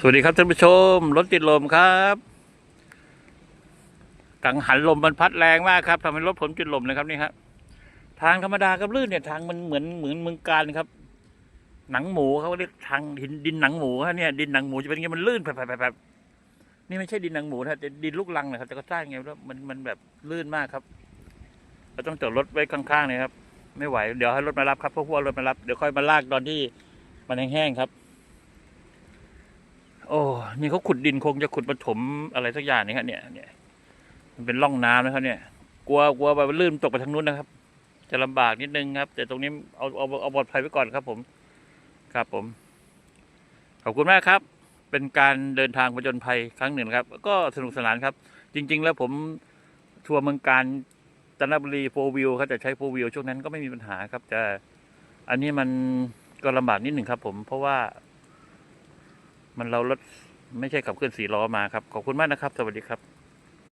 สวัสดีครับท่านผู้ชม รถติดลมครับกังหันลมมันพัดแรงมากครับทำให้รถผมติดลมเลยครับนี่ครับทางธรรมดากับลื่นเนี่ยทางมันเหมือนเหมือนเมืองการครับ หนังหมูเขาเรียกทางดินดินหนังหมูฮะเนี่ยดินหนังหมูจะเป็นยังไงมันลื่นแบบแบบแนี่ไม่ใช่ดินหนังหมูนะแต่ดินลูกลังนะครับแต่ก็สร้างไงแล้วมันมันแบบลื่นมากครับเราต้องจอดรถไว้ข้างๆเนี่ยครับ ไม่ไหวเดี๋ยวให้รถมารับครับพวกพวกรถมารับเดี๋ยวค่อยมาลากตอนที่มันแห้งๆครับ โอ้นี่เขาขุดดินคงจะขุดมาถมอะไรสักอย่างนี่ครับเนี่ยเนี่ย มันเป็นร่องน้ำนะครับ เนี่ย กลัวกลัวแบบลื่นตกไปทางนู้นนะครับ จะลำบากนิดนึงครับ แต่ตรงนี้เอาเอาเอาปลอดภัยไว้ก่อนครับ ผม ครับผม ขอบคุณมากครับ เป็นการเดินทางผจญภัยครั้งหนึ่งครับ ก็สนุกสนานครับ จริง ๆ แล้วผมทัวร์เมืองการจันทบุรีโฟวิวครับจะใช้โฟวิวช่วงนั้นก็ไม่มีปัญหาครับแต่อันนี้มันก็ลำบากนิดหนึ่งครับ ผมเพราะว่า มันเรารถไม่ใช่ขับเคลื่อนสีล้อมาครับ ขอบคุณมากนะครับ สวัสดีครับ